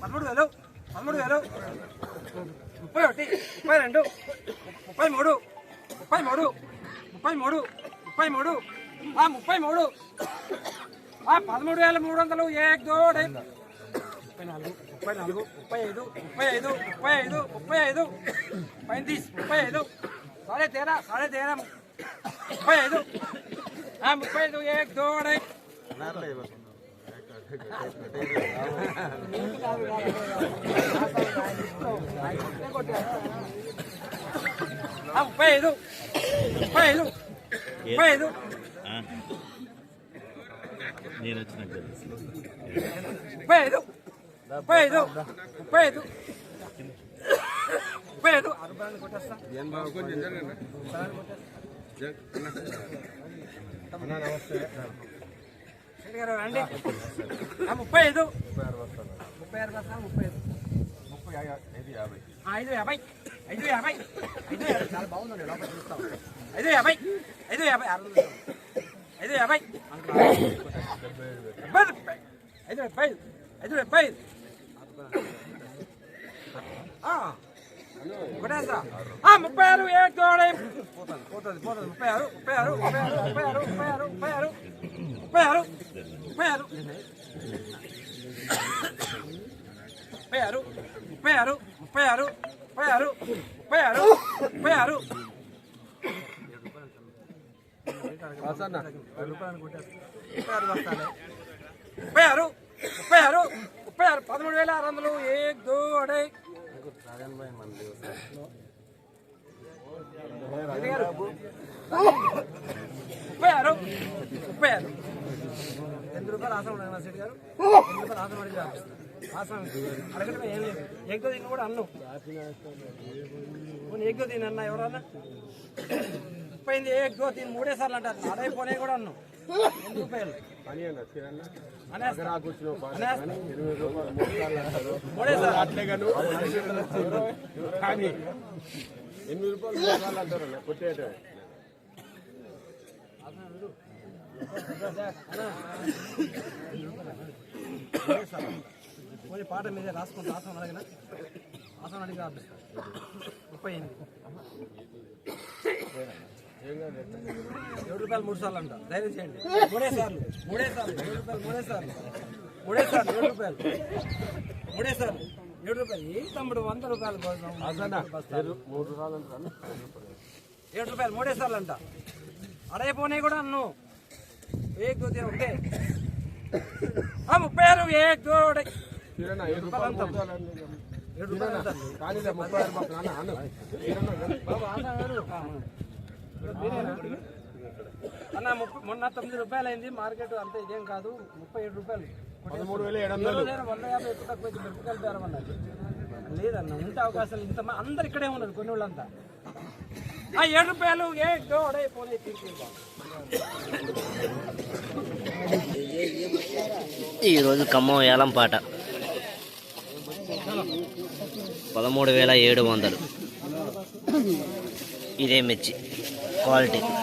పదమూడు వేలు పదమూడు వేలు ముప్పై ఒకటి ముప్పై రెండు ముప్పై మూడు ముప్పై మూడు ముప్పై మూడు ముప్పై మూడు ఆ ముప్పై మూడు ఆ పదమూడు వేల మూడు వందలు ఏక్ దోడే ముప్పై నాలుగు ముప్పై నాలుగు ముప్పై ఐదు ముప్పై ఐదు ముప్పై ఐదు ముప్పై ఐదు पैंतीस ముప్పై ఐదు సాడే తేరా సాడే తేరా ముప్పై ఐదు ఆ ముప్పై ఐదు ఏక్ దోడే ముప్పై ఐదు ముప్పై ఐదు ముప్పై ఐదు ఆ. నేను వచ్చినాక. ముప్పై ఐదు ముప్పై ఐదు ముప్పై ఐదు ముప్పై ఐదు ఆ రూపాయలు కొట్టేస్తా శెట్టి గారు రండి ఆ ముప్పై ఐదు ముప్పై ఆరు బస్తా ముప్పై ఐదు ఆ, ఐదు యాభై ఐదు యాభై ఐదు యాభై చాలా బాగుందండి లోపల చూస్తాం ఐదు యాభై ఐదు యాభై ఆరు ఐదు యాభై డెబ్బై రూపాయలు. ఐదు డెబ్బై ఐదు. ఐదు డెబ్బై ఐదు. ముప్పై ఆరు ఏ తోడే పోతుంది పోతుంది పోతుంది ముప్పై ఆరు ముప్పై ఆరు ముప్పై ఆరు ముప్పై ఆరు ముప్పై ఆరు ముప్పై ఆరు ముప్పై ఆరు ముప్పై ఆరు ముప్పై ఆరు ముప్పై ఆరు ముప్పై ఆరు ముప్పై ఆరు ముప్పై ఆరు ముప్పై ఆరు ముప్పై ఆరు ముప్పై ఆరు పదమూడు వేల ఆరు వందలు ఏక్ దో అడై ముప్పై ఆరు ముప్పై ఆరు ఎనిమిది రూపాయలు ఆసం ఉండదు గారు ఎనిమిది రూపాయలు ఆసం అడిగి ఆసం అడగటం ఏం లేదు. ఎగ్తో తిని కూడా అన్ను పోనీ ఎగ్తో తిని అన్న ఎవరన్నా? ఇప్పింది ఏ ఎక్కువ దీన్ని మూడే సార్లు అంటారు. నాదే కూడా అన్ను మూడే కానీ ఎనిమిది రూపాయలు పాట మీద రాసుకుంటా ఆసనం అడిగిన? ఆసనం అడిగి రాదు ముప్పై ఎనిమిది. ఏడు రూపాయలు మూడు సార్లు అంట. ధైర్యం చేయండి. మూడే సార్లు. మూడే సార్లు. ఏడు రూపాయలు మూడే సార్లు. మూడే సార్లు ఏడు రూపాయలు. మూడే సార్లు. ఏడు రూపాయలు. ఏ తమ్ముడు వంద రూపాయలు కోసం. మూడు సార్లు అంటారు? ఏడు రూపాయలు మూడే సార్లు అంట. అడైపోనే కూడా అన్ను. ఏక్ దో తీర ఒకటే ఆ, ముప్పై ఆరు ఏక్ దో ఏడు రూపాయలు అంటే ఏడు రూపాయలు ఎంత అండి? కానీ ఇలా ముప్పై ఆరు రూపాయలు నాన్న అన్న కిరణా బాబు ఆశా గారు ఆ, మీరేనా? అన్న ముప్పై మొన్న తొమ్మిది రూపాయలు అయింది మార్కెట్ అంత ఇదేం కాదు ముప్పై ఏడు రూపాయలు. పదమూడు వేల ఏడు వందలు. వంద యాభై ఎక్కువ తక్కువ మిరపకాయలు బేరమన్నారు లేదన్న ఉంటే అవకాశాలు ఇంత అందరు ఇక్కడే ఉన్నారు కొన్ని వాళ్ళంతా ఆ ఏడు రూపాయలు ఏ గోడే పోనీ తీసుకుంటాం ఈరోజు ఖమ్మం ఏలం పాట. పదమూడు వేల ఏడు వందలు. ఇదే మిర్చి. quality.